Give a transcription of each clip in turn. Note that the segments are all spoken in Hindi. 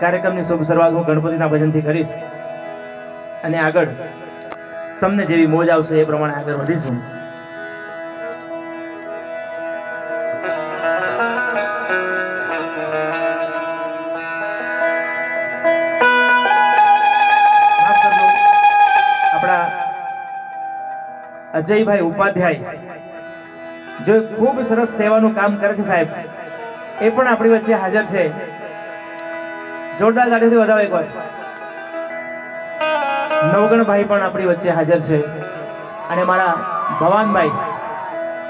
કાર્યક્રમની શુભ શરૂઆત હું ગણપતિના ભજનથી કરીશ. અને આગળ તમને જેવી મોજ આવશે એ પ્રમાણે આગળ વધીશું. અજયભાઈ ઉપાધ્યાય જે ખૂબ સરસ સેવાનું કામ કરે છે સાહેબ, એ પણ આપણી વચ્ચે હાજર છે. જોરદાર તાળીઓથી વધાવો એકવાર નવગણભાઈ પણ આપણી વચ્ચે હાજર છે. અને મારા ભવાનભાઈ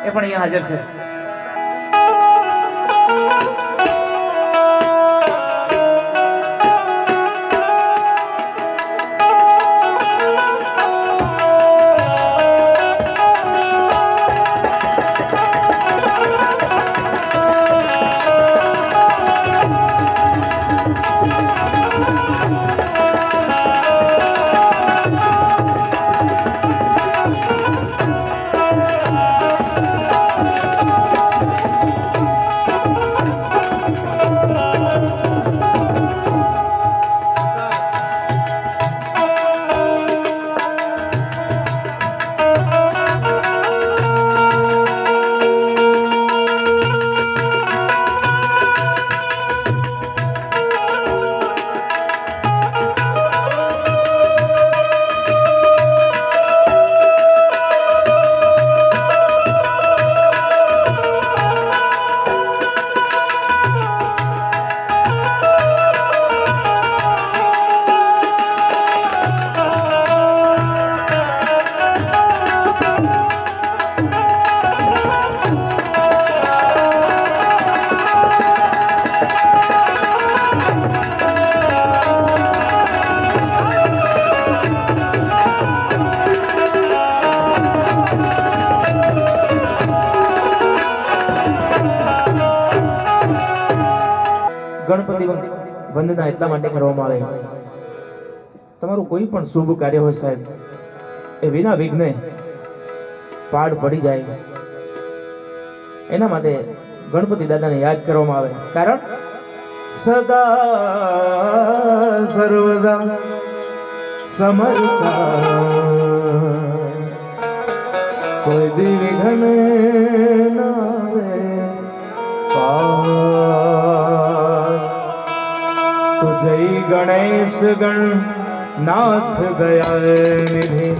એ પણ અહીંયા હાજર છે. ગણપતિ વંદના એટલા માટે કરવામાં આવે. તમારું કોઈ પણ શુભ કાર્ય હોય સાહેબ, એ વિના વિઘ્ને પાડ પડી જાય. એના માટે ગણપતિ દાદાને યાદ કરવામાં આવે. કારણ? સદા સર્વદા સમર્થા. કોઈ દિવિઘ્ન ના રે પાસ जय गणेश गण नाथ दया निधि।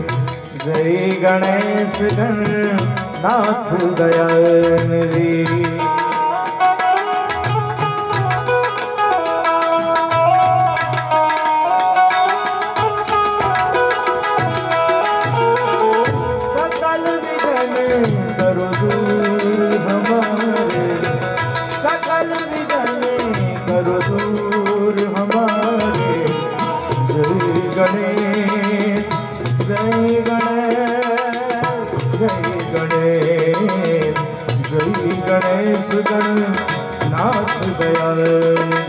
जय गणेश गण नाथ दयाल निधि। गया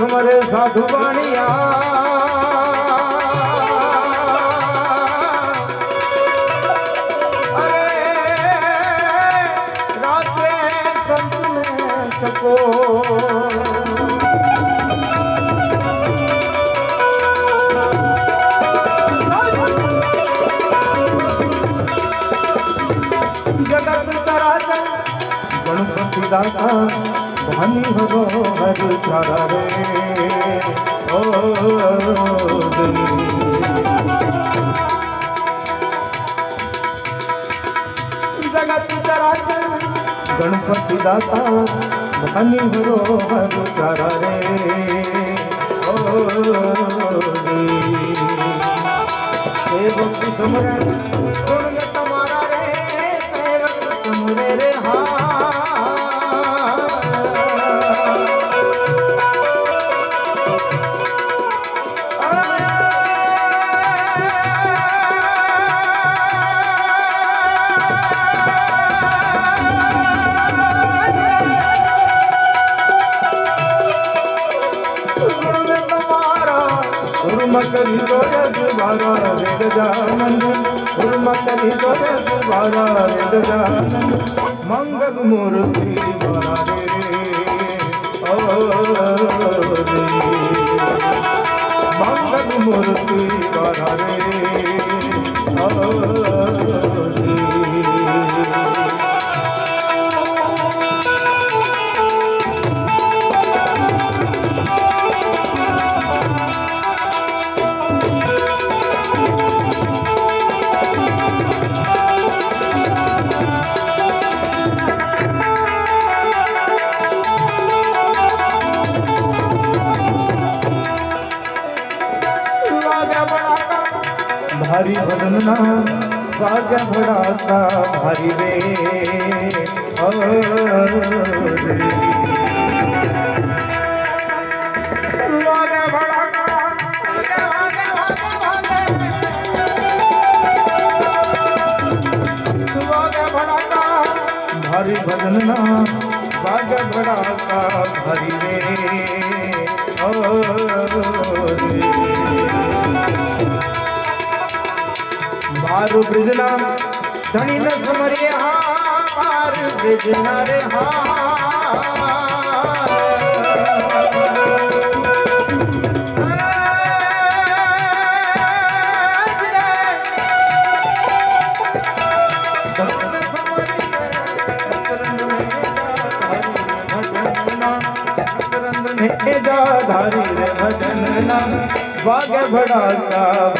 हमारे साधु बाणिया सको जगत चराचर गणपति दाता। हरि हो हरि चरे ओ जगत चराचर गणपति दाता हरि हो हरि चरे ओ सेवक समरण गुण तमारा रे सेवक समरे रे करी दो दुबारा वेद जानंद कुर्मा करी दो दुबारा वेद जानंद मंगल मूर्ति बारा रे ओ मंगल मूर्ति बारा रे ओ भारी बदनना बाजा भड़ाता भारी रे। भारी बदनना बाजा भड़ाता भारी रे। ओ रे। વાગ્યા ભડાકા ભારી ભજનના વાગ્યા ભડાકા ભારી રે ઓ રે. મારું બ્રિજના ધણી ન સમરે હા મારું બ્રિજના રે હા ધારી રે ભજન ના વાગ ભડાકા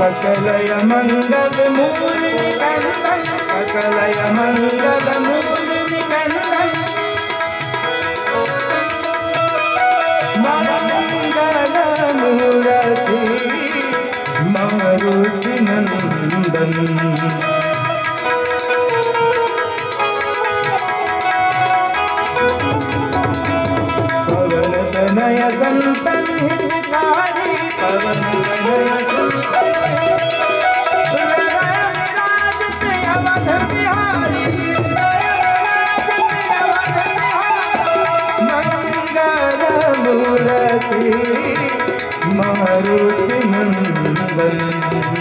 सकलय मंगल मूल निकंदन सकलय मंगल मूल निकंदन मंगल मूर्ति मारुति नंदन मारुति नंदन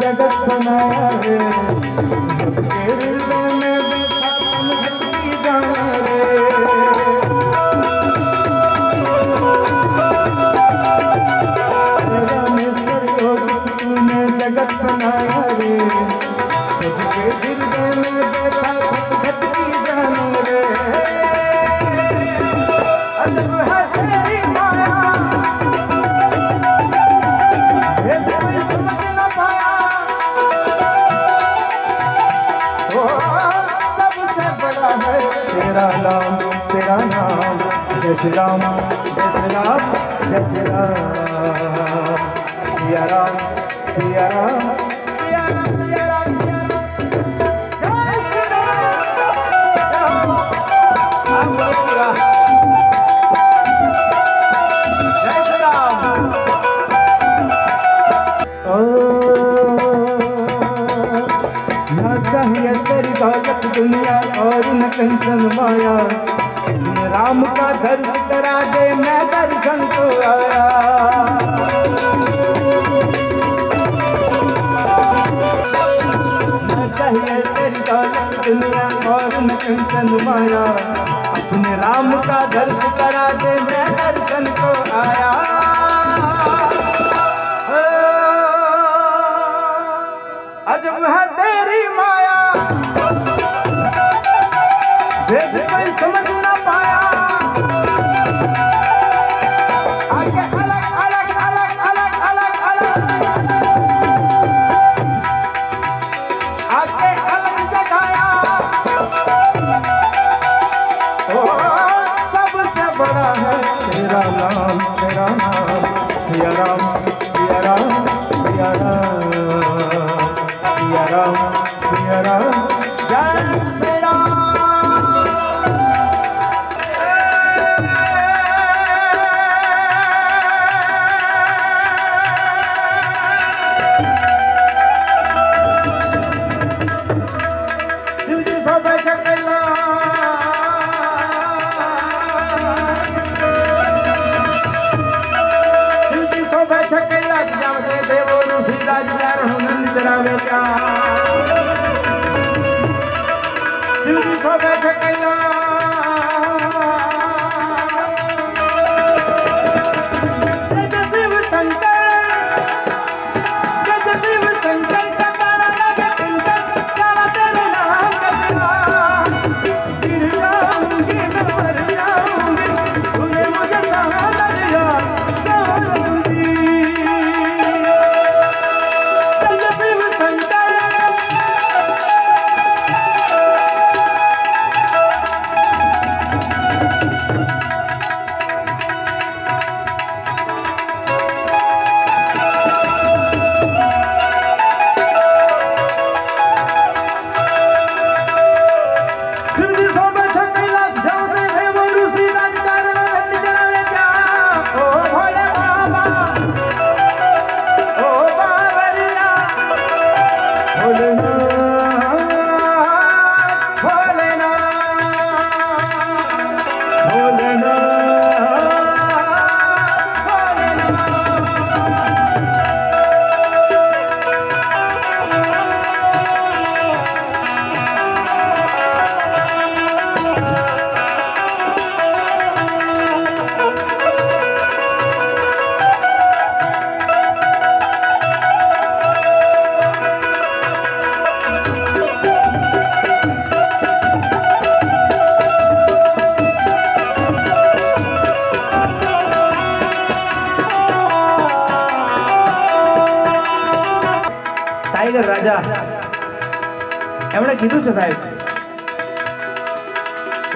जगत बनाया है। श्री राम जय श्री राम जय श्री राम सिया राम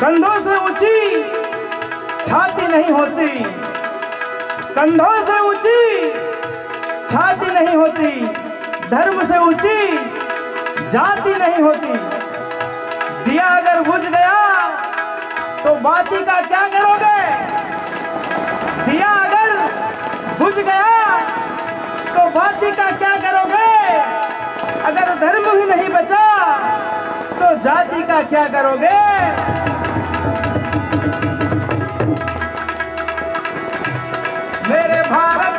कंधों से ऊँची छाती नहीं होती। कंधों से ऊँची छाती नहीं होती। धर्म से ऊँची जाति नहीं होती। दिया अगर बुझ गया तो बाती का क्या करोगे? दिया अगर बुझ गया तो बाती का क्या करोगे? अगर धर्म ही नहीं बचा तो जाति का क्या करोगे? भारत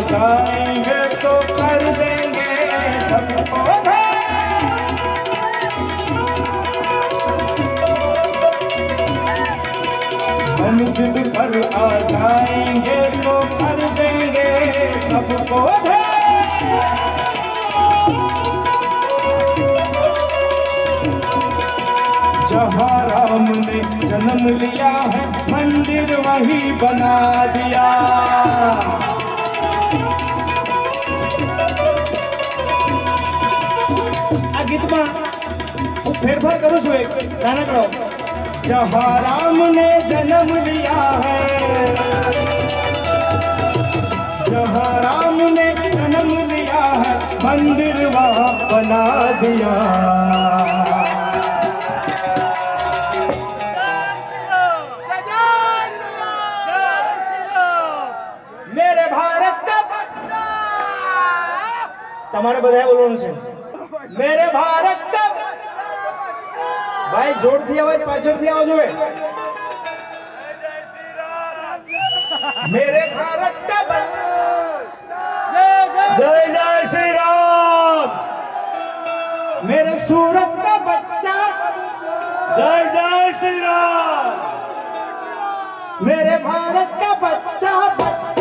जाएँगे तो कर देंगे सबको हम जिद पर आ जाएँगे तो कर देंगे सबको जहाँ राम ने जन्म लिया है, मंदिर वही बना दिया। गीत हूँ फेरफार करू छु एक गाना करो जहाराम ने जन्म लिया है जहाराम ने जन्म लिया है मंदिर वहाँ बना दिया मारे बधाई बोलो ना મેરે ભારત કા ભાઈ જોરથી અવાજ પાછળથી આવો જોઈએ મેરે ભારત કા બ- जय जय श्री राम मेरे सूरत का बच्चा जय जय श्री राम मेरे भारत का बच्चा बच्चा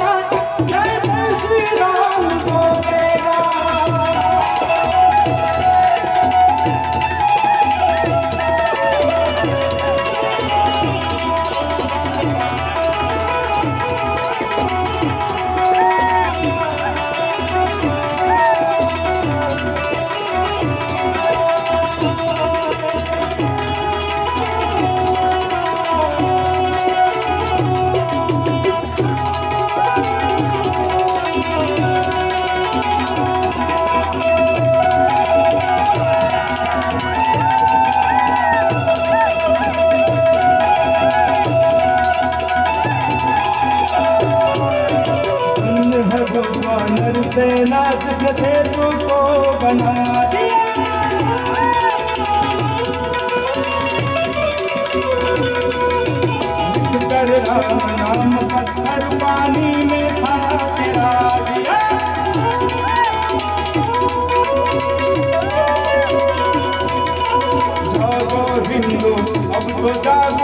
कर नाम पत्थर पानी में जागो हिंदू अब तो जागो